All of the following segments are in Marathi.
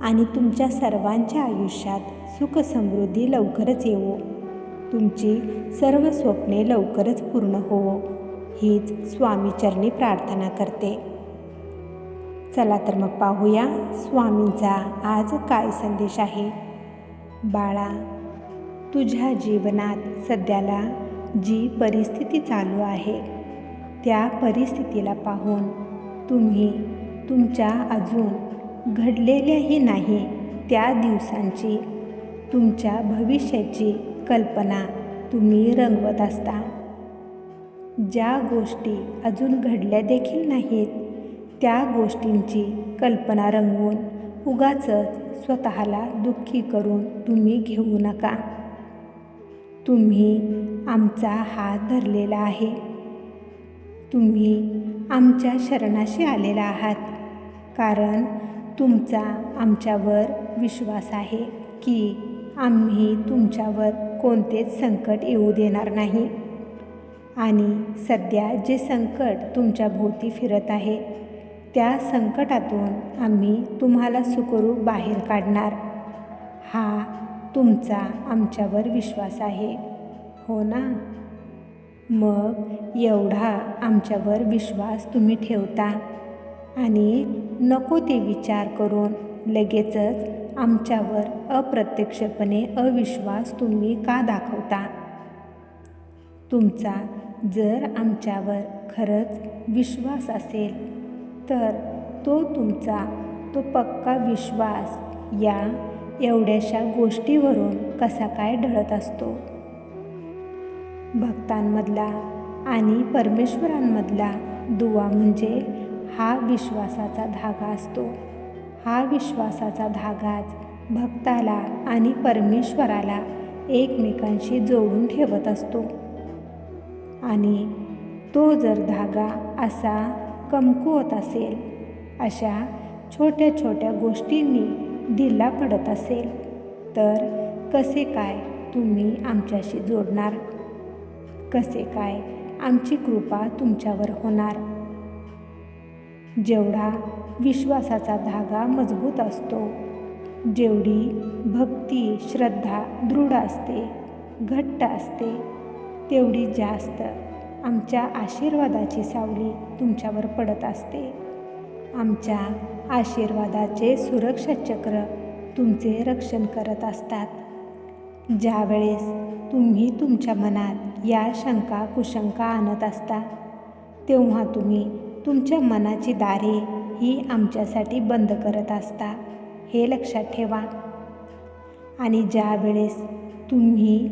आणि तुमच्या सर्वांच्या आयुष्यात सुख समृद्धी लवकरच येवो. तुमची सर्व स्वप्ने लवकरच पूर्ण होवो. हीच स्वामीचरणी प्रार्थना करते. चला तर मग पाहूया स्वामींचा आज काय संदेश आहे. बाळा तुझ्या जीवनात सध्याला जी परिस्थिती चालू आहे त्या परिस्थितीला पाहून तुम्ही तुमच्या अजून घडलेल्याही नाही त्या दिवसांची तुमच्या भविष्याची कल्पना तुम्ही रंगवत असता. ज्या गोष्टी अजून घडल्या देखील नाहीत त्या गोष्टींची कल्पना रंगवून उगाचच स्वतःला दुःखी करून तुम्ही घेऊ नका. तुम्ही आमचा हात धरलेला आहे. तुम्ही आमच्या शरणाशी आलेला आहात. कारण तुमचा आमच्यावर विश्वास आहे की आम्ही तुमच्यावर कोणतेच संकट येऊ देणार नाही. आणि सध्या जे संकट तुमच्या भोवती फिरत आहे त्या संकटातून आम्ही तुम्हाला सुखरूप बाहेर काढणार. हा तुमचा आमच्यावर विश्वास आहे हो ना? मग एवढा आमच्यावर विश्वास तुम्ही ठेवता. आणि नको ते विचार करून लगेचच आमच्यावर अप्रत्यक्षपणे अविश्वास तुम्ही का दाखवता? तुमचा जर आमच्यावर खरंच विश्वास असेल तर तो तुमचा तो पक्का विश्वास या एवढ्याशा गोष्टीवरून कसा काय ढळत असतो? भक्तांमधला आणि परमेश्वरांमधला दुवा म्हणजे हा विश्वासाचा धागा असतो. हा विश्वासाचा धागाच भक्ताला आणि परमेश्वराला एकमेकांशी जोडून ठेवत असतो. आणि तो जर धागा असा कमकुवत असेल अशा छोट्या छोट्या गोष्टींनी दिला पडत असेल तर कसे काय तुम्ही आमच्याशी जोडणार? कसे काय आमची कृपा तुमच्यावर होणार? जेवढा विश्वासाचा धागा मजबूत असतो जेवढी भक्ती श्रद्धा दृढ असते घट्ट असते तेवढी जास्त आमच्या आशीर्वादाची सावली तुमच्यावर पडत असते. आमच्या आशीर्वादाचे सुरक्षा चक्र तुमचे रक्षण करत असतात. ज्यावेळेस तुम्ही तुमच्या मनात या शंका कुशंका आणत असता तेव्हा तुम्ही तुमच्या मनाची दारे ही आमच्यासाठी बंद करत असता हे लक्षात ठेवा. आणि ज्या वेळेस तुम्ही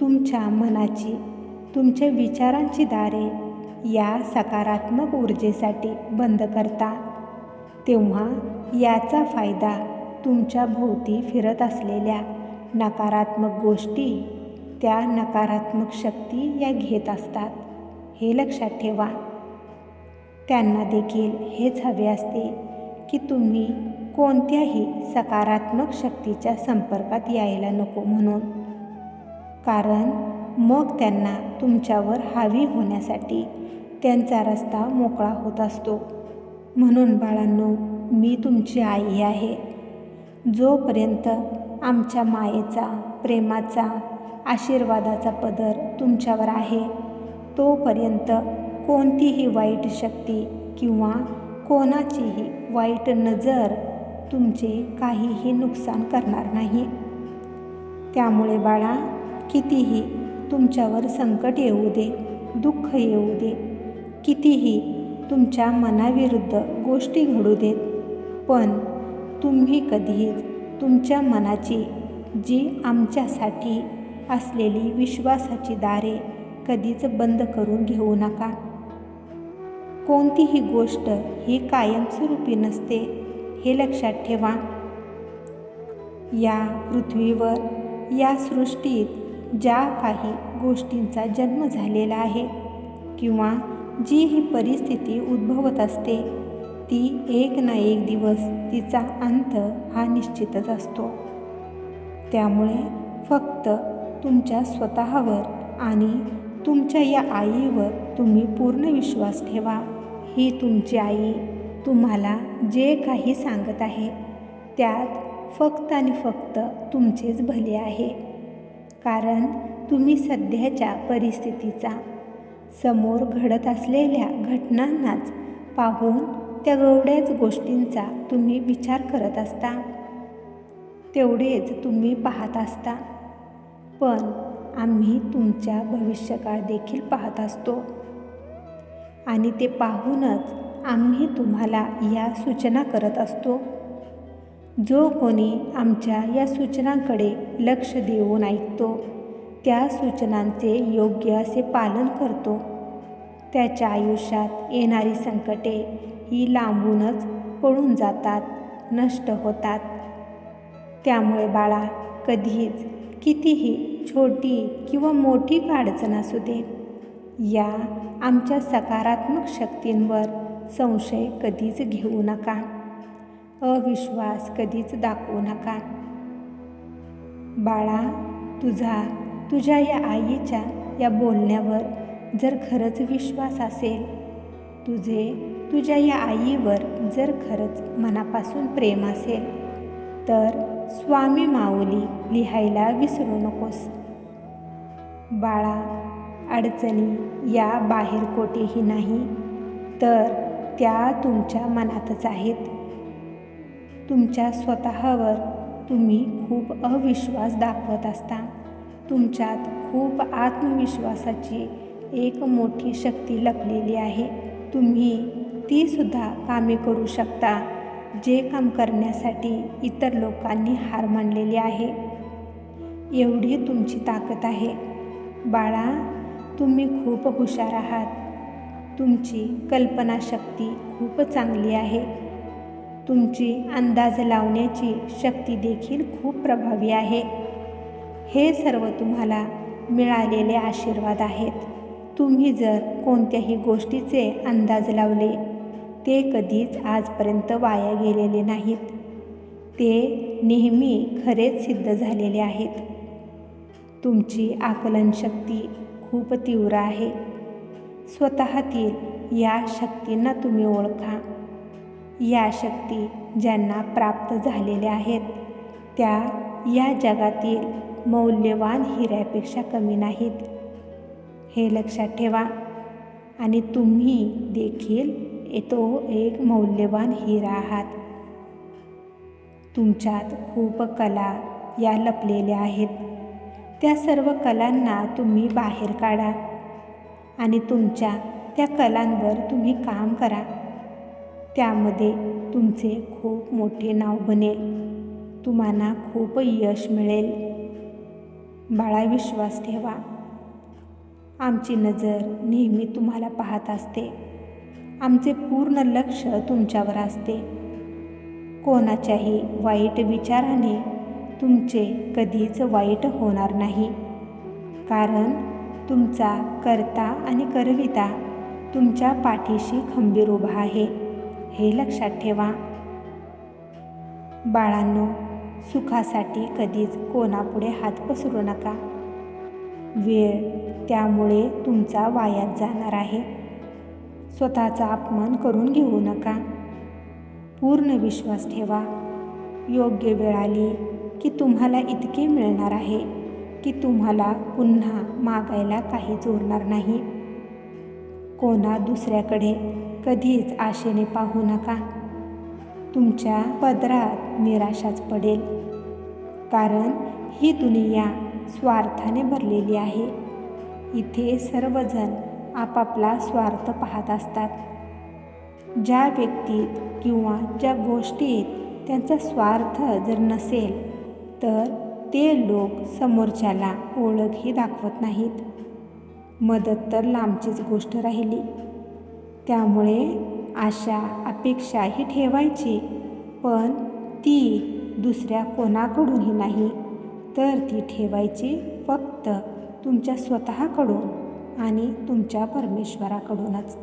तुमच्या मनाची तुमच्या विचारांची दारे या सकारात्मक ऊर्जेसाठी बंद करता तेव्हा याचा फायदा तुमच्या भोवती फिरत असलेल्या नकारात्मक गोष्टी त्या नकारात्मक शक्ती या घेत असतात हे लक्षात ठेवा. त्यांना देखील हेच हवे असते की तुम्ही कोणत्याही सकारात्मक शक्तीच्या संपर्कात यायला नको म्हणून. कारण मग त्यांना तुमच्यावर हावी होण्यासाठी त्यांचा रस्ता मोकळा होत असतो. म्हणून बाळांनो मी तुमची आई आहे. जोपर्यंत आमच्या मायेचा प्रेमाचा आशीर्वादाचा पदर तुमच्यावर आहे तोपर्यंत कोणतीही वाईट शक्ती किंवा कोणाचीही वाईट नजर तुमचे काहीही नुकसान करणार नाही. त्यामुळे बाळा कितीही तुमच्यावर संकट येऊ दे दुःख येऊ दे कितीही तुमच्या मनाविरुद्ध गोष्टी घडू देत पण तुम्ही कधीच तुमच्या मनाची जी आमच्यासाठी असलेली विश्वासाची दारे कधीच बंद करून घेऊ नका. कोणतीही गोष्ट ही कायमस्वरूपी नसते हे लक्षात ठेवा. या पृथ्वीवर या सृष्टीत ज्या काही गोष्टींचा जन्म झालेला आहे किंवा जी ही परिस्थिती उद्भवत असते ती एक ना एक दिवस तिचा अंत हा निश्चितच असतो. त्यामुळे फक्त तुमच्या स्वतःवर आणि तुमच्या या आईवर तुम्ही पूर्ण विश्वास ठेवा. ही तुमची आई तुम्हाला जे काही सांगत आहे त्यात फक्त आणि फक्त तुमचेच भले आहे. कारण तुम्ही सध्याच्या परिस्थितीचा समोर घडत असलेल्या घटनांनाच पाहून त्या एवढ्याच गोष्टींचा तुम्ही विचार करत असता. तेवढेच तुम्ही पाहत असता. पण आम्ही तुमच्या भविष्यकाळ देखील पाहत असतो. आणि ते पाहूनच आम्ही तुम्हाला या सूचना करत असतो. जो कोणी आमच्या या सूचनांकडे लक्ष देऊन ऐकतो त्या सूचनांचे योग्य असे पालन करतो. त्याच्या आयुष्यात येणारी संकटे ही लांबूनच पळून जातात नष्ट होतात. त्यामुळे बाळा कधीच कितीही छोटी किंवा मोठी अडचण असू दे. या आमच्या सकारात्मक शक्तींवर संशय कधीच घेऊ नका. अविश्वास कधीच दाखवू नका. बाळा तुझा तुझ्या या आईच्या या बोलण्यावर जर खरंच विश्वास असेल तुझे तुझ्या या आईवर जर खरंच मनापासून प्रेम असेल तर स्वामी माऊली लिहायला विसरू नकोस. बाळा अडचणी या बाहेर कोठेही नाही तर त्या तुमच्या मनातच आहेत. तुमच्या स्वतःवर तुम्ही खूप अविश्वास दाखवत असता. तुमच्यात खूप आत्मविश्वासाची एक मोठी शक्ती लपलेली आहे. तुम्ही तीसुद्धा कामे करू शकता जे काम करण्यासाठी इतर लोकांनी हार मानलेली आहे. एवढी तुमची ताकद आहे. बाळा तुम्ही खूप हुशार आहात. तुमची कल्पनाशक्ती खूप चांगली आहे. तुमची अंदाज लावण्याची शक्ती देखील खूप प्रभावी आहे. हे सर्व तुम्हाला मिळालेले आशीर्वाद आहेत. तुम्ही जर कोणत्याही गोष्टीचे अंदाज लावले ते कधीच आजपर्यंत वाया गेलेले नाहीत. ते नेहमी खरेच सिद्ध झालेले आहेत. तुमची आकलनशक्ती खूप तीव्र आहे. स्वतःतील या शक्तींना तुम्ही ओळखा. या शक्ती ज्यांना प्राप्त झालेल्या आहेत त्या या जगातील मौल्यवान हिऱ्यापेक्षा कमी नाहीत. हे लक्षात ठेवा आणि तुम्ही देखील तो एक मौल्यवान हिरा आहात. तुमच्यात खूप कला या लपलेल्या आहेत. त्या सर्व कलांना तुम्ही बाहेर काढा आणि तुमच्या त्या कलांवर तुम्ही काम करा. त्यामध्ये तुमचे खूप मोठे नाव बनेल. तुम्हाला खूप यश मिळेल. बाळा विश्वास ठेवा. आमची नजर नेहमी तुम्हाला पाहत असते. आमचे पूर्ण लक्ष तुमच्यावर असते. कोणाच्याही वाईट विचाराने तुमचे कधीच वाईट होणार नाही. कारण तुमचा करता आणि करविता तुमच्या पाठीशी खंबीर उभा आहे हे लक्षात ठेवा. बाळांनो सुखासाठी कधीच कोणापुढे हात पसरू नका. वेळ त्यामुळे तुमचा वायात जाणार आहे. स्वतःचा अपमान करून घेऊ नका. पूर्ण विश्वास ठेवा. योग्य वेळ आली की तुम्हाला इतके मिळणार आहे की तुम्हाला पुन्हा मागायला काहीच उरणार नाही. कोणा दुसऱ्याकडे कधीच आशेने पाहू नका. तुमच्या पदरात निराशाच पडेल. कारण ही दुनिया स्वार्थाने भरलेली आहे. इथे सर्वजण आपापला स्वार्थ पाहत असतात. ज्या व्यक्तीत किंवा ज्या गोष्टीत त्यांचा स्वार्थ जर नसेल तर ते लोक समोरच्याला ओळखही दाखवत नाहीत. मदत तर लांबचीच गोष्ट राहिली. त्यामुळे आशा अपेक्षा ही ठेवायची. पण ती दुसऱ्या कोणाकडूनही नाही. तर ती ठेवायची फक्त तुमच्या स्वतःकडून आणि तुमच्या परमेश्वराकडूनच.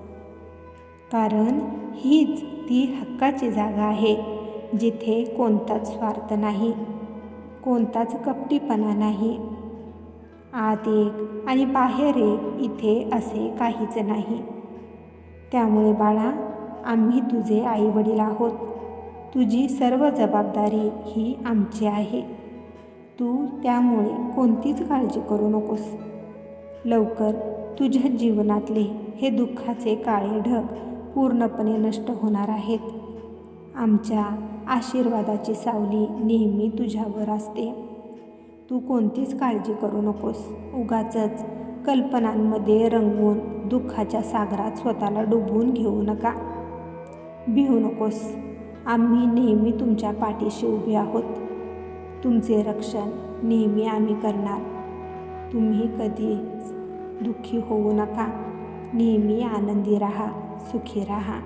कारण हीच ती हक्काची जागा आहे जिथे कोणताच स्वार्थ नाही. कोणताच कपटीपणा नाही. आत एक आणि बाहेर एक इथे असे काहीच नाही. त्यामुळे बाळा आम्ही तुझे आईवडील आहोत. तुझी सर्व जबाबदारी ही आमची आहे. तू त्यामुळे कोणतीच काळजी करू नकोस. लवकर तुझ्या जीवनातले हे दुःखाचे काळे ढग पूर्णपणे नष्ट होणार आहेत. आमच्या आशीर्वादाची सावली नेहमी तुझ्यावर असते. तू कोणतीच काळजी करू नकोस. उगाचच कल्पनांमध्ये रंगवून दुःखाच्या सागरात स्वतःला डुबवून घेऊ नका. भिवू नकोस. आम्ही नेहमी तुमच्या पाठीशी उभे आहोत. तुमचे रक्षण नेहमी आम्ही करणार. तुम्ही कधीच दुःखी होऊ नका. नेहमी आनंदी राहा सुखी राहा.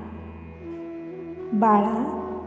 बाळा